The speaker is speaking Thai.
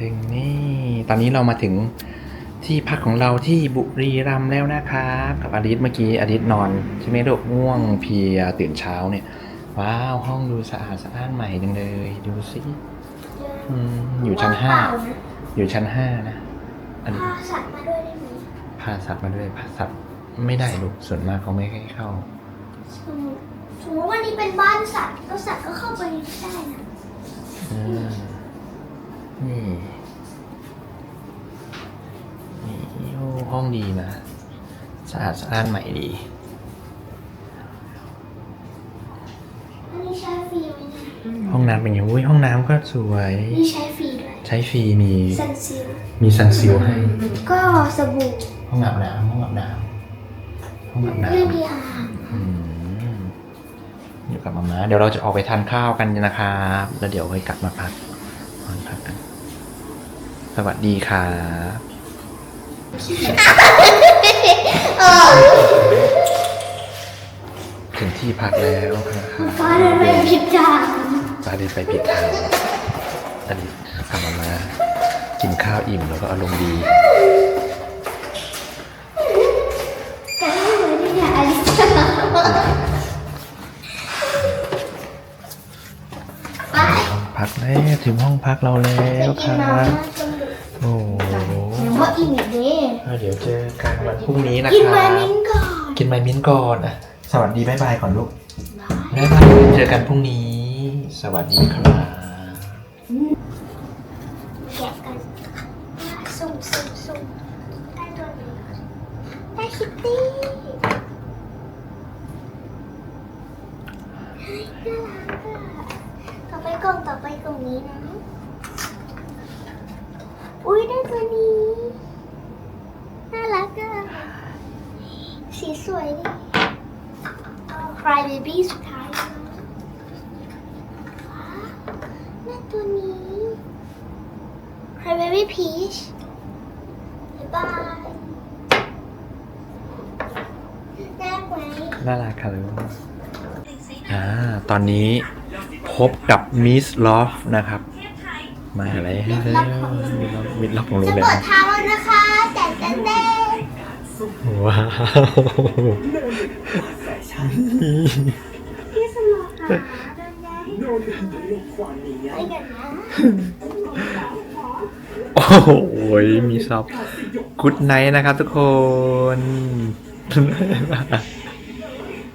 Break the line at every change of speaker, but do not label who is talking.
ถึงนี่ ตอนนี้เรามาถึงที่พักของเราที่บุรีรัมย์แล้วนะครับกับอดิสเมื่อกี้อดิสนอนใช่ไหมลูกง่วงเพลียตื่นเช้าเนี่ย ว้าวห้องดูสะอาดสะอ้านใหม่จังเลย ดูสิอืมอยู่ชั้นห้า
ว่งเปล่นะ
อยู่ชั้นห้านะอันนี้
พาสัตว์มาด้วยได้ไหม
พาสัตว์มาด้วยพาสัตว์ไม่ได้ลูกส่วนมากเขาไม่ให้เข้า
สมมติสมมติว่านี่เป็นบ้านสัตว์ก็สัตว์ก็เข้าไปได้นะ
อืมนี่นี่โอ้ ห้องดีนะ สะอาดสะอ้านใหม่ดี
อันนี้ใช้ฟรีไหมเนี่ย
ห้องน้ำเป็นไงอุ้ยห้องน้ำก็สวย
นี่ใช้ฟรีด้วย
ใช้ฟรีมี
ซันซิล
มีซันซิลให้
ก็สบู่
ห้องอาบน้ำห้องอาบน้ำห้องอาบน้
เรื่องที่อาบำ
อืมอยู่กับมาม่าเดี๋ยวเราจะออกไปทานข้าวกันนะครับแล้วเดี๋ยวค่อยกลับมาพักนอนพักกัน สวัสดีครับ
เออ
ถึงที่พักแล้วนะครับ
ฟ้าเดินไปผิดทาง
ปาเดินไปผิดทางอันนี้พามามากินข้าวอิ่มแล้วก็อารมณ์ดี
แต่ไม่เหมือนที่เนี่ยอลิซาไป
พักแล้วถึงห้องพักเราแล้
ไป
วค
กิน
รั
มาม่า
บ
จนดึก
โอ้โห
หรือว่าอิ่มอีกเนี่ ย
อะเดี๋ยวเจอกันวันพรุ่งนี้นะ
กิน
ค
มา
รับ
มิ้นก่อน
กินไมมิ้นก่อนอะสวัสดีบ๊ายบายก่อนลูก
บาย
บ๊ายบายเจอกันพรุ่งนี้ สวัสดีครับ
แกะกันสุ่มสุ่มสุ่มได้ตัวนี้ได้คิตตี้เฮ้ยน่ารักอะต่อไปกล่องต่อไปกล่องนี้นะ อุ้ยได้ตัวนี้ น่ารักอะ สีสวยดิเอาคลายเบบี้สุดท้ายแล้วว้าวน่าตัวนี้ Cranberry Peach บ๊ายบาย น่ารักไหม
น่ารักค่ะลูกอ่า ตอนนี้พบกับมิสลอฟนะครับ มาอะไรให้แล้วมิสลอฟของโร
จะ
งแร
เปิ
ม
ดเท้าแล้วนะคะแต่แต่แต่
ว้าว
พี่สมองค่ะเดินได้ไปกันนะ
โอ้โหมีซับกุดไนท์นะครับทุกคน